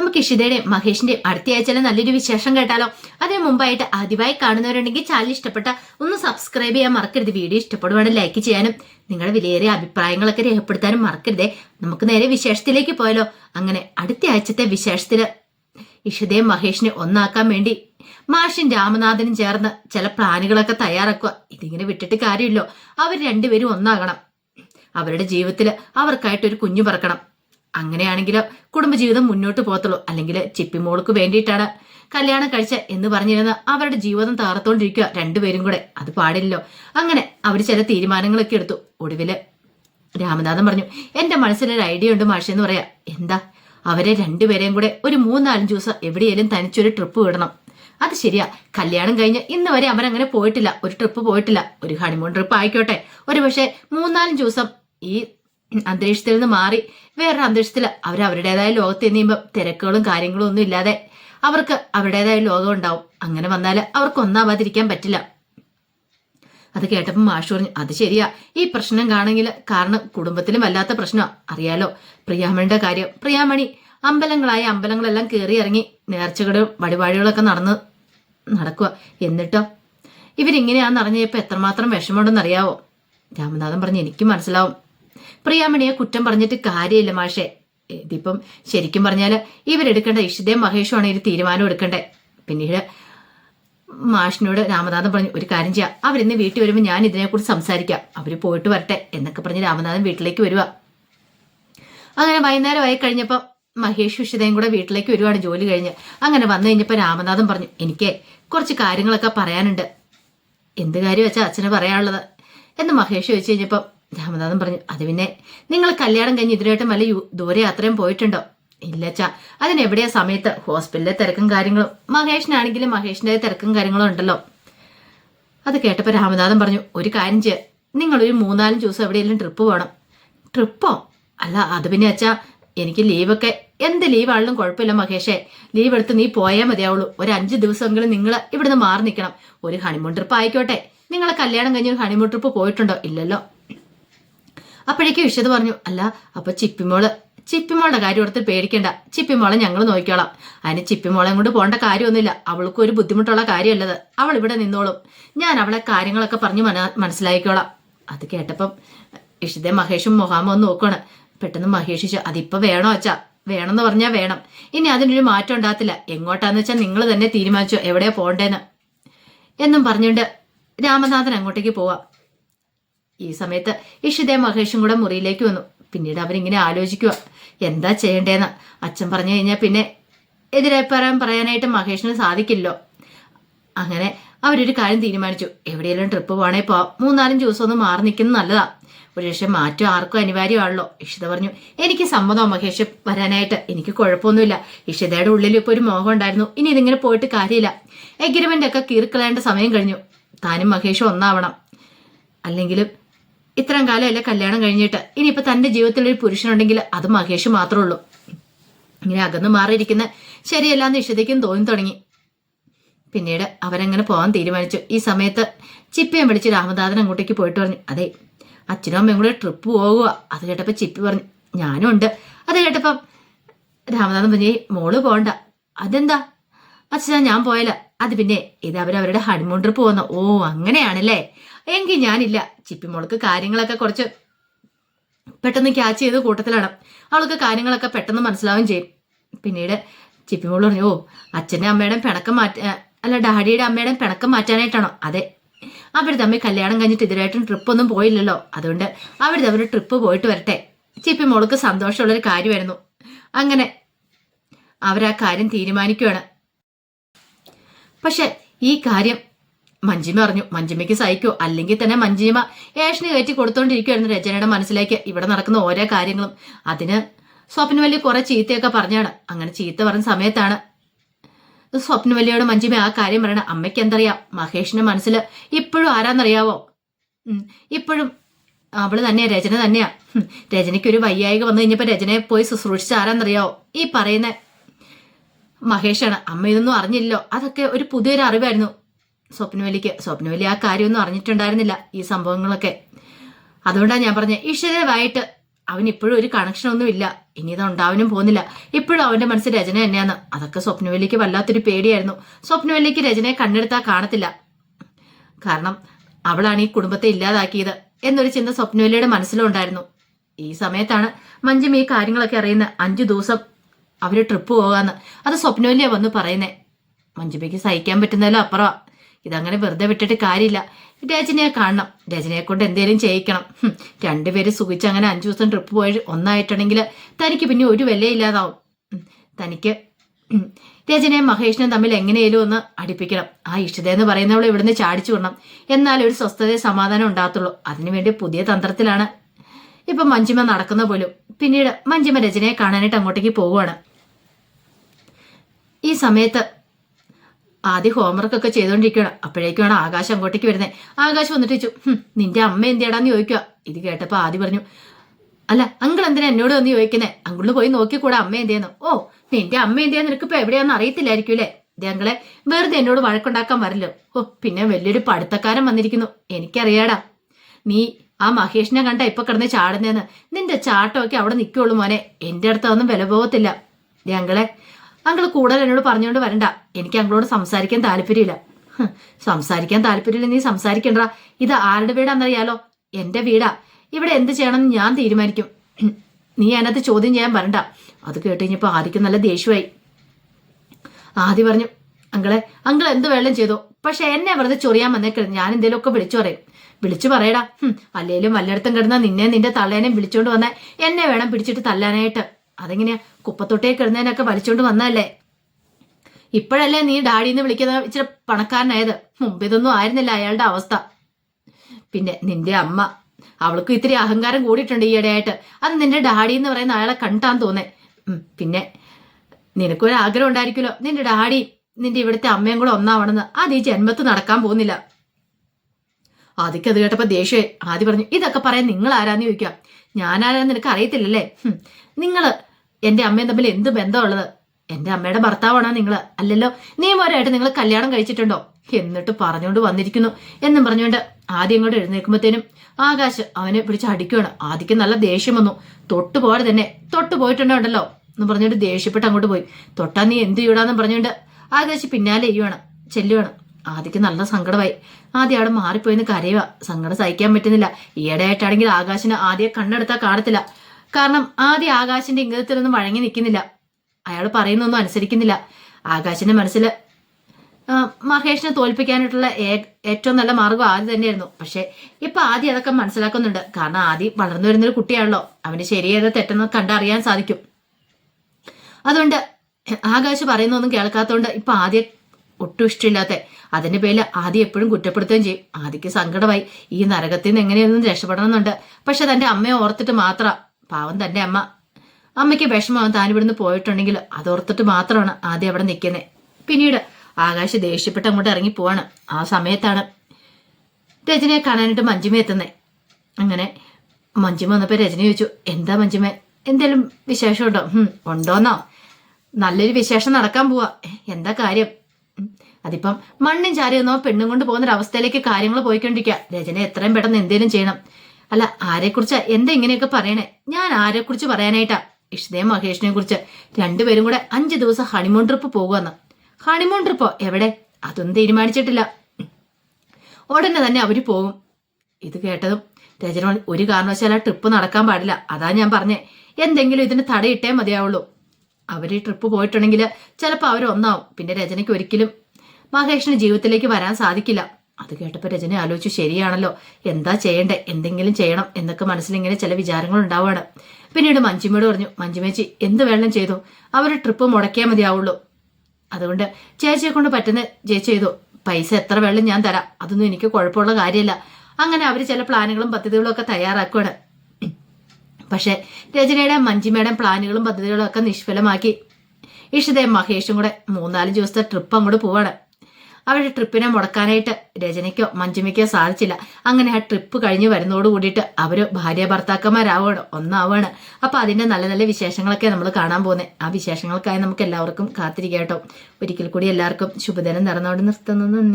നമുക്ക് ഇഷിതയുടെയും മഹേഷിന്റെയും അടുത്ത നല്ലൊരു വിശേഷം കേട്ടാലോ? അതിനു മുമ്പായിട്ട് ആദ്യമായി കാണുന്നവരുണ്ടെങ്കിൽ ചാനൽ ഇഷ്ടപ്പെട്ട ഒന്ന് സബ്സ്ക്രൈബ് ചെയ്യാൻ മറക്കരുത്. വീഡിയോ ഇഷ്ടപ്പെടുവാണെങ്കിൽ ലൈക്ക് ചെയ്യാനും നിങ്ങളുടെ വിലയേറിയ അഭിപ്രായങ്ങളൊക്കെ രേഖപ്പെടുത്താനും മറക്കരുതേ. നമുക്ക് നേരെ വിശേഷത്തിലേക്ക് പോയാലോ? അങ്ങനെ അടുത്ത ആഴ്ചത്തെ വിശേഷത്തിൽ ഇഷിതയും മഹേഷിനെ ഒന്നാക്കാൻ വേണ്ടി മാഷും രാമനാഥനും ചേർന്ന് ചില പ്ലാനുകളൊക്കെ തയ്യാറാക്കുക. ഇതിങ്ങനെ വിട്ടിട്ട് കാര്യമില്ലോ. അവർ രണ്ടുപേരും ഒന്നാകണം. അവരുടെ ജീവിതത്തിൽ അവർക്കായിട്ടൊരു കുഞ്ഞു പറക്കണം. അങ്ങനെയാണെങ്കിൽ കുടുംബജീവിതം മുന്നോട്ട് പോകത്തുള്ളൂ. അല്ലെങ്കിൽ ചിപ്പിമോൾക്ക് വേണ്ടിയിട്ടാണ് കല്യാണം കഴിച്ച എന്ന് പറഞ്ഞിരുന്ന അവരുടെ ജീവിതം താറത്തോണ്ടിരിക്കുക രണ്ടുപേരും കൂടെ. അത് പാടില്ലല്ലോ. അങ്ങനെ അവർ ചില തീരുമാനങ്ങളൊക്കെ എടുത്തു. ഒടുവിൽ രാമനാഥൻ പറഞ്ഞു എന്റെ മനസ്സിലൊരു ഐഡിയ ഉണ്ട് മാഷി എന്ന് പറയാ. എന്താ? അവരെ രണ്ടുപേരെയും കൂടെ ഒരു മൂന്നാലഞ്ച് ദിവസം എവിടെയെങ്കിലും തനിച്ചൊരു ട്രിപ്പ് വിടണം. അത് ശരിയാ. കല്യാണം കഴിഞ്ഞ് ഇന്ന് വരെ അവരങ്ങനെ പോയിട്ടില്ല. ഒരു ട്രിപ്പ് പോയിട്ടില്ല. ഒരു ഹണിമൂൺ ട്രിപ്പ് ആയിക്കോട്ടെ. ഒരു പക്ഷേ മൂന്നാലഞ്ച് ദിവസം ഈ അന്തരീക്ഷത്തിൽ നിന്ന് മാറി വേറൊരു അന്തരീക്ഷത്തിൽ അവർ അവരുടേതായ ലോകത്ത് എന്നുമ്പോൾ തിരക്കുകളും കാര്യങ്ങളും ഒന്നും ഇല്ലാതെ അവർക്ക് അവരുടേതായ ലോകം ഉണ്ടാവും. അങ്ങനെ വന്നാൽ അവർക്ക് ഒന്നാവാതിരിക്കാൻ പറ്റില്ല. അത് കേട്ടപ്പോൾ മാഷു പറഞ്ഞു അത് ശരിയാ. ഈ പ്രശ്നം കാണെങ്കിൽ കാരണം കുടുംബത്തിലും വല്ലാത്ത പ്രശ്നമാണ് അറിയാലോ പ്രിയാമണിയുടെ കാര്യം. പ്രിയാമണി അമ്പലങ്ങളായ അമ്പലങ്ങളെല്ലാം കയറി ഇറങ്ങി നേർച്ചകളും വഴിപാടുകളൊക്കെ നടന്ന് നടക്കുക എന്നിട്ടോ? ഇവരിങ്ങനെയാണെന്ന് അറിഞ്ഞപ്പോൾ എത്രമാത്രം വിഷമമുണ്ടെന്ന് അറിയാവോ രാമനാഥൻ പറഞ്ഞു എനിക്ക് മനസ്സിലാവും. പ്രിയാമണിയെ കുറ്റം പറഞ്ഞിട്ട് കാര്യമില്ല മാഷെ. ഇതിപ്പം ശരിക്കും പറഞ്ഞാൽ ഇവരെടുക്കേണ്ട ഇഷ്ടദേവ് മഹേഷുമാണ് ഒരു തീരുമാനം എടുക്കണ്ടേ. പിന്നീട് മാഷിനോട് രാമനാഥൻ പറഞ്ഞു ഒരു കാര്യം ചെയ്യാം. അവരിന്ന് വീട്ടിൽ വരുമ്പോൾ ഞാൻ ഇതിനെക്കുറിച്ച് സംസാരിക്കാം. അവർ പോയിട്ട് വരട്ടെ എന്നൊക്കെ പറഞ്ഞ് രാമനാഥൻ വീട്ടിലേക്ക് വരിക അങ്ങനെ വൈകുന്നേരം ആയി കഴിഞ്ഞപ്പോൾ മഹേഷ് വിശുദ്ധയും കൂടെ വീട്ടിലേക്ക് വരുവാണ് ജോലി കഴിഞ്ഞ്. അങ്ങനെ വന്നു കഴിഞ്ഞപ്പോൾ രാമനാഥൻ പറഞ്ഞു എനിക്ക് കുറച്ച് കാര്യങ്ങളൊക്കെ പറയാനുണ്ട്. എന്ത് കാര്യം വെച്ചാൽ അച്ഛന് പറയാനുള്ളത്? എന്ന് മഹേഷ് ചോദിച്ചു കഴിഞ്ഞപ്പോൾ രാമനാഥൻ പറഞ്ഞു അത് പിന്നെ നിങ്ങൾ കല്യാണം കഴിഞ്ഞ് ഇതിനായിട്ടും വല്ല യു- ദൂരെ യാത്രയും പോയിട്ടുണ്ടോ? ഇല്ല അച്ഛാ. അതിനെവിടെയാ സമയത്ത്? ഹോസ്പിറ്റലിലെ തിരക്കും കാര്യങ്ങളും. മഹേഷിനാണെങ്കിലും മഹേഷിന്റെ തിരക്കും കാര്യങ്ങളും ഉണ്ടല്ലോ. അത് കേട്ടപ്പോൾ രാമനാഥൻ പറഞ്ഞു ഒരു കാര്യം ചെയ്യുക നിങ്ങളൊരു മൂന്നാലും ദിവസം എവിടെയെങ്കിലും ട്രിപ്പ് പോകണം ട്രിപ്പോ? അല്ല അത് പിന്നെ അച്ഛാ എനിക്ക് ലീവൊക്കെ. എന്ത് ലീവാണെങ്കിലും കുഴപ്പമില്ല മഹേഷേ. ലീവ് എടുത്ത് നീ പോയാൽ മതിയാവുള്ളൂ. ഒരു അഞ്ച് ദിവസമെങ്കിലും നിങ്ങൾ ഇവിടുന്ന് മാറി നിൽക്കണം. ഒരു ഹണിമൂൺ ട്രിപ്പ് ആയിക്കോട്ടെ. നിങ്ങളെ കല്യാണം കഴിഞ്ഞ് ഒരു ഹണിമൂൺ ട്രിപ്പ് പോയിട്ടുണ്ടോ? ഇല്ലല്ലോ. അപ്പോഴേക്കും വിഷത് പറഞ്ഞു അല്ല അപ്പൊ ചിപ്പിമോൾ ചിപ്പിമോളുടെ കാര്യം ഓർത്ത് പേടിക്കണ്ട. ചിപ്പിമോളെ ഞങ്ങൾ നോക്കിക്കോളാം. അതിന് ചിപ്പിമോളെ കൊണ്ട് പോകേണ്ട കാര്യമൊന്നുമില്ല. അവൾക്ക് ഒരു ബുദ്ധിമുട്ടുള്ള കാര്യമല്ലത്. അവൾ ഇവിടെ നിന്നോളും. ഞാൻ അവളെ കാര്യങ്ങളൊക്കെ പറഞ്ഞ് മന- മനസ്സിലാക്കിക്കോളാം. അത് കേട്ടപ്പം ഇഷിതയും മഹേഷും മൊഹാമോ ഒന്ന് നോക്കുവാണ്. പെട്ടെന്ന് മഹേഷ് അതിപ്പോ വേണോ അച്ഛാ? വേണമെന്ന് പറഞ്ഞാൽ വേണം. ഇനി അതിനൊരു മാറ്റം ഉണ്ടാകത്തില്ല. എങ്ങോട്ടാന്ന് വെച്ചാൽ നിങ്ങൾ തന്നെ തീരുമാനിച്ചോ? എവിടെയാ പോണ്ടേന്ന് എന്നും പറഞ്ഞുകൊണ്ട് രാമനാഥൻ അങ്ങോട്ടേക്ക് പോവാം. ഈ സമയത്ത് ഇഷിതയും മഹേഷും കൂടെ മുറിയിലേക്ക് വന്നു. പിന്നീട് അവരിങ്ങനെ ആലോചിക്കുക എന്താ ചെയ്യണ്ടേന്ന്? അച്ഛൻ പറഞ്ഞു കഴിഞ്ഞാൽ പിന്നെ എതിരഭിപ്രായം പറയാനായിട്ട് മഹേഷിന് സാധിക്കില്ലോ അങ്ങനെ അവരൊരു കാര്യം തീരുമാനിച്ചു. എവിടെയെങ്കിലും ട്രിപ്പ് പോകണേ പോവാം. മൂന്നാലും ദിവസം ഒന്ന് മാറി നിൽക്കുന്നത് നല്ലതാ. ഒരു പക്ഷേ മാറ്റം ആർക്കും അനിവാര്യമാണല്ലോ. ഇഷിത പറഞ്ഞു എനിക്ക് സമ്മതം മഹേഷ് വരാനായിട്ട്. എനിക്ക് കുഴപ്പമൊന്നുമില്ല. ഇഷിതയുടെ ഉള്ളിൽ ഇപ്പോൾ ഒരു മോഹം ഉണ്ടായിരുന്നു. ഇനി ഇതിങ്ങനെ പോയിട്ട് കാര്യമില്ല. എഗ്രിമെന്റ് ഒക്കെ കീറിക്കളയേണ്ട സമയം കഴിഞ്ഞു. താനും മഹേഷും ഒന്നാവണം. അല്ലെങ്കിലും ഇത്രയും കാലമല്ലേ കല്യാണം കഴിഞ്ഞിട്ട്? ഇനിയിപ്പോൾ തന്റെ ജീവിതത്തിൽ ഒരു പുരുഷനുണ്ടെങ്കിൽ അത് മഹേഷ് മാത്രമേ ഉള്ളൂ. ഇങ്ങനെ അകന്നു മാറിയിരിക്കുന്ന ശരിയല്ല എന്ന് ഇഷിതയ്ക്കും തോന്നി തുടങ്ങി. പിന്നീട് അവരങ്ങനെ പോകാൻ തീരുമാനിച്ചു. ഈ സമയത്ത് ചിപ്പിയെ വിളിച്ച് രാമദാസൻ അങ്ങോട്ടേക്ക് പോയിട്ട് പറഞ്ഞു അതെ അച്ഛനും അമ്മയും കൂടെ ട്രിപ്പ് പോകുക അത് കേട്ടപ്പോൾ ചിപ്പി പറഞ്ഞു ഞാനും ഉണ്ട്. അത് കേട്ടപ്പം രാമനാഥൻ പറഞ്ഞു മോൾ പോണ്ട. അതെന്താ? അച്ഛനാ ഞാൻ പോയല്ല. അത് പിന്നെ ഇത് അവരവരുടെ ഹണിമൂൺ ട്രിപ്പ് പോകുന്ന. ഓ അങ്ങനെയാണല്ലേ? എങ്കിൽ ഞാനില്ല. ചിപ്പിമോൾക്ക് കാര്യങ്ങളൊക്കെ കുറച്ച് പെട്ടെന്ന് ക്യാച്ച് ചെയ്ത് കൂട്ടത്തിലാണ്. അവൾക്ക് കാര്യങ്ങളൊക്കെ പെട്ടെന്ന് മനസ്സിലാവുകയും ചെയ്യും. പിന്നീട് ചിപ്പിമോൾ പറഞ്ഞു ഓ അച്ഛന്റെ അമ്മയുടെ പിണക്കം മാറ്റ അല്ല ഡാഡിയുടെ അമ്മയുടെ പിണക്കം മാറ്റാനായിട്ടാണോ? അതെ. അവർ തമ്മിൽ കല്യാണം കഴിഞ്ഞിട്ട് ഇതിനായിട്ടും ട്രിപ്പ് ഒന്നും പോയില്ലല്ലോ. അതുകൊണ്ട് അവർ തമ്മിൽ ട്രിപ്പ് പോയിട്ട് വരട്ടെ. ചിപ്പി ചിപ്പിമോൾക്ക് സന്തോഷമുള്ളൊരു കാര്യമായിരുന്നു. അങ്ങനെ അവരാ കാര്യം തീരുമാനിക്കുകയാണ്. പക്ഷെ ഈ കാര്യം മഞ്ജിമ അറിഞ്ഞു. മഞ്ജിമയ്ക്ക് സഹിക്കോ. അല്ലെങ്കിൽ തന്നെ മഞ്ജിമ ഏഷന് കയറ്റി കൊടുത്തോണ്ടിരിക്കുവായിരുന്നു രചനയുടെ മനസ്സിലേക്ക്. ഇവിടെ നടക്കുന്ന ഓരോ കാര്യങ്ങളും. അതിന് സ്വപ്നവല്ലി കുറെ ചീത്തയൊക്കെ പറഞ്ഞാണ്. അങ്ങനെ ചീത്ത പറഞ്ഞ സമയത്താണ് സ്വപ്നവല്ലിയോട് മഞ്ജിമ ആ കാര്യം പറയണ. അമ്മയ്ക്ക് എന്തറിയാം? മഹേഷിന്റെ മനസ്സിൽ ഇപ്പോഴും ആരാന്നറിയാവോ? ഇപ്പോഴും അവൾ തന്നെയാ. രചന തന്നെയാ. രചനയ്ക്ക് ഒരു വയ്യായിക വന്നു കഴിഞ്ഞപ്പോ രചനയെ പോയി ശുശ്രൂഷിച്ച ആരാന്നറിയാവോ? ഈ പറയുന്ന മഹേഷാണ്. അമ്മ ഇതൊന്നും അറിഞ്ഞില്ലല്ലോ. അതൊക്കെ ഒരു പുതിയൊരു അറിവായിരുന്നു. സ്വപ്നവലിക്ക് സ്വപ്നവലി ആ കാര്യമൊന്നും അറിഞ്ഞിട്ടുണ്ടായിരുന്നില്ല ഈ സംഭവങ്ങളൊക്കെ. അതുകൊണ്ടാണ് ഞാൻ പറഞ്ഞത് ഇഷിതമായിട്ട് അവൻ ഇപ്പോഴും ഒരു കണക്ഷൻ ഒന്നും ഇല്ല. ഇനി ഇത് ഉണ്ടാവാനും പോകുന്നില്ല. ഇപ്പോഴും അവന്റെ മനസ്സിൽ രചന തന്നെയാണ്. അതൊക്കെ സ്വപ്നവല്ലിക്ക് വല്ലാത്തൊരു പേടിയായിരുന്നു. സ്വപ്നവല്ലിക്ക് രചനയെ കണ്ണെടുത്താൽ കാണത്തില്ല. കാരണം അവളാണ് ഈ കുടുംബത്തെ ഇല്ലാതാക്കിയത് എന്നൊരു ചിന്ത സ്വപ്നവല്ലിയുടെ മനസ്സിലുണ്ടായിരുന്നു. ഈ സമയത്താണ് മഞ്ജും ഈ കാര്യങ്ങളൊക്കെ അറിയുന്ന അഞ്ചു ദിവസം അവർ ട്രിപ്പ് പോകാന്ന്. അത് സ്വപ്നവല്ലിയ വന്ന് പറയുന്നേ. മഞ്ജുബയ്ക്ക് സഹിക്കാൻ പറ്റുന്നതിലും അപ്പുറമാ ഇതങ്ങനെ വെറുതെ വിട്ടിട്ട് കാര്യമില്ല. രജനയെ കാണണം. രജനയെ കൊണ്ട് എന്തേലും ചെയ്യിക്കണം. രണ്ടുപേരും സുഖിച്ച് അങ്ങനെ അഞ്ചു ദിവസം ട്രിപ്പ് പോയി ഒന്നായിട്ടുണ്ടെങ്കിൽ തനിക്ക് പിന്നെ ഒരു വിലയില്ലാതാവും തനിക്ക് രജനയും മഹേഷിനും തമ്മിൽ എങ്ങനെയെങ്കിലും ഒന്ന് അടുപ്പിക്കണം. ആ ഇഷ്ടത എന്ന് പറയുന്നവൾ ഇവിടുന്ന് ചാടിച്ചു വിടണം. എന്നാൽ ഒരു സ്വസ്ഥതയും സമാധാനം ഉണ്ടാകത്തുള്ളൂ. അതിനുവേണ്ടി പുതിയ തന്ത്രത്തിലാണ്. ഇപ്പൊ മഞ്ജിമ നടക്കുന്ന പോലും. പിന്നീട് മഞ്ജിമ രചനയെ കാണാനായിട്ട് അങ്ങോട്ടേക്ക് പോവുകയാണ്. ഈ സമയത്ത് ആദ്യം ഹോംവർക്ക് ഒക്കെ ചെയ്തുകൊണ്ടിരിക്കുകയാണ് അപ്പോഴേക്കുമാണ് ആകാശം അങ്ങോട്ടേക്ക് വരുന്നത് ആകാശം വന്നിട്ട് ചോദിച്ചു നിന്റെ അമ്മ എന്തിയാടാന്ന് ചോദിക്കുക? ഇത് കേട്ടപ്പോൾ ആദ്യം പറഞ്ഞു അല്ല അങ്കിൾ എന്തിനാ എന്നോട് വന്ന് ചോദിക്കുന്നേ? അങ്കിളിന് പോയി നോക്കിക്കൂടെ അമ്മ എന്തിയെന്ന്. ഓ നിന്റെ അമ്മ എന്തിയാന്ന് നിനക്ക് ഇപ്പൊ എവിടെയാന്ന് അറിയത്തില്ലായിരിക്കും അല്ലേ? അങ്കിളെ വെറുതെ എന്നോട് വഴക്കുണ്ടാക്കാൻ വരല്ലോ. ഓ പിന്നെ വലിയൊരു പഠിത്തക്കാരൻ വന്നിരിക്കുന്നു. എനിക്കറിയാടാ. നീ ആ മഹേഷിനെ കണ്ട ഇപ്പൊ കിടന്ന് ചാടുന്നേന്ന്. നിന്റെ ചാട്ടമൊക്കെ അവിടെ നിൽക്കുള്ളൂ മോനെ. എന്റെ അടുത്തൊന്നും വില പോകത്തില്ല. ദേ അങ്കിൾ കൂടുതൽ എന്നോട് പറഞ്ഞുകൊണ്ട് വരണ്ട. എനിക്ക് അങ്കിളോട് സംസാരിക്കാൻ താല്പര്യമില്ല. സംസാരിക്കാൻ താല്പര്യമില്ല നീ സംസാരിക്കണ്ട. ഇത് ആരുടെ വീടാന്നറിയാലോ? എന്റെ വീടാ. ഇവിടെ എന്ത് ചെയ്യണമെന്ന് ഞാൻ തീരുമാനിക്കും. നീ അതിനകത്ത് ചോദ്യം ചെയ്യാൻ വരണ്ട. അത് കേട്ട് കഴിഞ്ഞപ്പോ ആദ്യം നല്ല ദേഷ്യമായി. ആദ്യം പറഞ്ഞു അങ്കളെ അങ്കിൾ എന്ത് വെള്ളം ചെയ്തു. പക്ഷെ എന്നെ വെറുതെ ചൊറിയാൻ വന്നേക്കരുത്. ഞാൻ എന്തേലുമൊക്കെ വിളിച്ചു പറയും. വിളിച്ചു പറയടാ. അല്ലേലും വല്ലയിടത്തും കിടന്ന നിന്നെ നിന്റെ തള്ളേനെ വിളിച്ചോണ്ട് വന്നേ. എന്നെ വേണം പിടിച്ചിട്ട് തല്ലാനായിട്ട്. അതെങ്ങനെയാ? കുപ്പത്തൊട്ടേ കിടന്നതിനൊക്കെ വലിച്ചോണ്ട് വന്നതല്ലേ? ഇപ്പോഴല്ലേ നീ ഡാഡിന്ന് വിളിക്കുന്ന ഇച്ചിരി പണക്കാരനായത്? മുമ്പ് ഇതൊന്നും ആയിരുന്നില്ല അയാളുടെ അവസ്ഥ. പിന്നെ നിന്റെ അമ്മ. അവൾക്കും ഇത്തിരി അഹങ്കാരം കൂടിയിട്ടുണ്ട് ഈയിടെയായിട്ട് അത് നിന്റെ ഡാഡി എന്ന് പറയുന്ന അയാളെ കണ്ടാൻ തോന്നേ. പിന്നെ നിനക്കൊരു ആഗ്രഹം ഉണ്ടായിരിക്കുമല്ലോ. നിന്റെ ഡാഡി നിന്റെ ഇവിടുത്തെ അമ്മയും കൂടെ ഒന്നാവണമെന്ന്. അത് ഈ ജന്മത്ത് നടക്കാൻ പോകുന്നില്ല. ആദ്യക്ക് അത് കേട്ടപ്പോ ദേഷ്യേ ആദ്യം പറഞ്ഞു ഇതൊക്കെ പറയാൻ നിങ്ങൾ ആരാന്ന് ചോദിക്കാം ഞാനാരാന്ന് നിനക്ക് അറിയത്തില്ലല്ലേ? ഹും, എന്റെ അമ്മയും തമ്മിൽ എന്ത് ബന്ധമുള്ളത്? എന്റെ അമ്മയുടെ ഭർത്താവാണോ നിങ്ങൾ? അല്ലല്ലോ നിയമപരമായിട്ട് നിങ്ങൾ കല്യാണം കഴിച്ചിട്ടുണ്ടോ? എന്നിട്ട് പറഞ്ഞുകൊണ്ട് വന്നിരിക്കുന്നു. എന്നും പറഞ്ഞുകൊണ്ട് ആദ്യം ഇങ്ങോട്ട് എഴുന്നേൽക്കുമ്പോഴത്തേനും ആകാശ് അവനെ പിടിച്ച് അടിക്കുകയാണ് ആദ്യക്ക് നല്ല ദേഷ്യം വന്നു. തൊട്ടു പോരെ തന്നെ. തൊട്ട് പോയിട്ടുണ്ടോ എന്ന് പറഞ്ഞുകൊണ്ട് ദേഷ്യപ്പെട്ട് അങ്ങോട്ട് പോയി. തൊട്ടാ നീ എന്ത് ചെയ്യൂടാന്ന് പറഞ്ഞുകൊണ്ട് ആകാശ് പിന്നാലെ ചെയ്യുവാണ് ചെല്ലുവാണ്. ആദ്യക്ക് നല്ല സങ്കടമായി. ആദ്യം അവിടെ മാറിപ്പോയിന്ന് കരയുക സങ്കടം സഹിക്കാൻ പറ്റുന്നില്ല. ഈയിടെയായിട്ടാണെങ്കിൽ ആകാശിന് ആദ്യം കണ്ണെടുത്താൽ കാണത്തില്ല. കാരണം ആദ്യം ആകാശിന്റെ ഇംഗിതത്തിലൊന്നും വഴങ്ങി നിൽക്കുന്നില്ല. അയാൾ പറയുന്നൊന്നും അനുസരിക്കുന്നില്ല. ആകാശിന്റെ മനസ്സിൽ മഹേഷിനെ തോൽപ്പിക്കാനായിട്ടുള്ള ഏറ്റവും നല്ല മാർഗം ആദ്യം തന്നെയായിരുന്നു. പക്ഷെ ഇപ്പൊ ആദ്യം അതൊക്കെ മനസ്സിലാക്കുന്നുണ്ട്. കാരണം ആദ്യം വളർന്നു വരുന്നൊരു കുട്ടിയാണല്ലോ. അവന് ശരിയേത് തെറ്റെന്ന് കണ്ടറിയാൻ സാധിക്കും. അതുകൊണ്ട് ആകാശ് പറയുന്നൊന്നും കേൾക്കാത്തതുകൊണ്ട് ഇപ്പൊ ആദ്യം ഒട്ടും ഇഷ്ടമില്ലാത്ത അതിന്റെ പേരിൽ ആദ്യം എപ്പോഴും കുറ്റപ്പെടുത്തുകയും ചെയ്യും. ആദ്യക്ക് സങ്കടമായി. ഈ നരകത്തിൽ നിന്ന് എങ്ങനെയൊന്നും രക്ഷപ്പെടണമെന്നുണ്ട്. പക്ഷെ തന്റെ അമ്മയെ ഓർത്തിട്ട് മാത്രം പാവം തന്റെ അമ്മ. അമ്മയ്ക്ക് വിഷമം താൻ ഇവിടുന്ന് പോയിട്ടുണ്ടെങ്കിൽ അതോർത്തിട്ട് മാത്രമാണ് ആദ്യം അവിടെ നിൽക്കുന്നത് പിന്നീട് ആകാശ് ദേഷ്യപ്പെട്ട് അങ്ങോട്ട് ഇറങ്ങി പോവാണ്. ആ സമയത്താണ് രജനയെ കാണാനായിട്ട് മഞ്ജുമ എത്തുന്നത് അങ്ങനെ മഞ്ജുമ വന്നപ്പോൾ രജന ചോദിച്ചു എന്താ മഞ്ജുമ? എന്തേലും വിശേഷമുണ്ടോ? ഉണ്ടോന്നോ? നല്ലൊരു വിശേഷം നടക്കാൻ പോവാ. എന്താ കാര്യം? അതിപ്പം മണ്ണും ചാരിയെന്നോ പെണ്ണും കൊണ്ട് പോകുന്ന ഒരു അവസ്ഥയിലേക്ക് കാര്യങ്ങൾ പോയിക്കൊണ്ടിരിക്കുക രചന എത്രയും പെട്ടെന്ന് എന്തേലും ചെയ്യണം. അല്ല ആരെക്കുറിച്ചാ? എന്താ ഇങ്ങനെയൊക്കെ പറയണേ? ഞാൻ ആരെക്കുറിച്ച് പറയാനായിട്ടാ? ഇഷ്ടയും മഹേഷിനെ കുറിച്ച്. രണ്ടുപേരും കൂടെ അഞ്ച് ദിവസം ഹണിമൂൺ ട്രിപ്പ് പോകുമെന്ന് ഹണിമൂൺ ട്രിപ്പോ എവിടെ? അതൊന്നും തീരുമാനിച്ചിട്ടില്ല. ഉടനെ തന്നെ അവർ പോകും. ഇത് കേട്ടതും രചന ഒരു കാരണവശാലും ആ ട്രിപ്പ് നടക്കാൻ പാടില്ല. അതാ ഞാൻ പറഞ്ഞേ. എന്തെങ്കിലും ഇതിന് തടയിട്ടേ മതിയാവുള്ളൂ. അവർ ട്രിപ്പ് പോയിട്ടുണ്ടെങ്കിൽ ചിലപ്പോൾ അവരൊന്നാവും. പിന്നെ രചനയ്ക്ക് ഒരിക്കലും മഹേഷിന് ജീവിതത്തിലേക്ക് വരാൻ സാധിക്കില്ല. അത് കേട്ടപ്പോൾ രചന ആലോചിച്ചു ശരിയാണല്ലോ. എന്താ ചെയ്യണ്ടേ? എന്തെങ്കിലും ചെയ്യണം എന്നൊക്കെ മനസ്സിലിങ്ങനെ ചില വിചാരങ്ങൾ ഉണ്ടാവുകയാണ് പിന്നീട് മഞ്ജുമേട് പറഞ്ഞു മഞ്ജുമേച്ചി എന്ത് വേണം ചെയ്തു. അവർ ട്രിപ്പ് മുടക്കിയാൽ മതിയാവുള്ളൂ. അതുകൊണ്ട് ചേച്ചിയെ കൊണ്ട് പറ്റുന്ന ചേച്ചി ചെയ്തു. പൈസ എത്ര വെള്ളം ഞാൻ തരാം. അതൊന്നും എനിക്ക് കുഴപ്പമുള്ള കാര്യമല്ല. അങ്ങനെ അവർ ചില പ്ലാനുകളും പദ്ധതികളും ഒക്കെ തയ്യാറാക്കുകയാണ് പക്ഷേ രചനയുടെ മഞ്ജിമയുടെ പ്ലാനുകളും പദ്ധതികളും ഒക്കെ നിഷ്ഫലമാക്കി. ഇഷിതയും മഹേഷും കൂടെ മൂന്നാൽ ദിവസത്തെ ട്രിപ്പ് അങ്ങോട്ട് പോവാണ്. അവരുടെ ട്രിപ്പിനെ മുടക്കാനായിട്ട് രചനയ്ക്കോ മഞ്ജുമയ്ക്കോ സാധിച്ചില്ല. അങ്ങനെ ആ ട്രിപ്പ് കഴിഞ്ഞ് വരുന്നതോട് കൂടിയിട്ട് അവർ ഭാര്യ ഭർത്താക്കന്മാരാവുകയാണ് ഒന്നാവാണ് അപ്പൊ അതിന്റെ നല്ല നല്ല വിശേഷങ്ങളൊക്കെ നമ്മൾ കാണാൻ പോകുന്നത് ആ വിശേഷങ്ങൾക്കായി നമുക്ക് എല്ലാവർക്കും കാത്തിരിക്കാം കേട്ടോ. ഒരിക്കൽ കൂടി എല്ലാവർക്കും ശുഭദിനം നിറന്നോട് നിർത്തുന്നു. നന്ദി.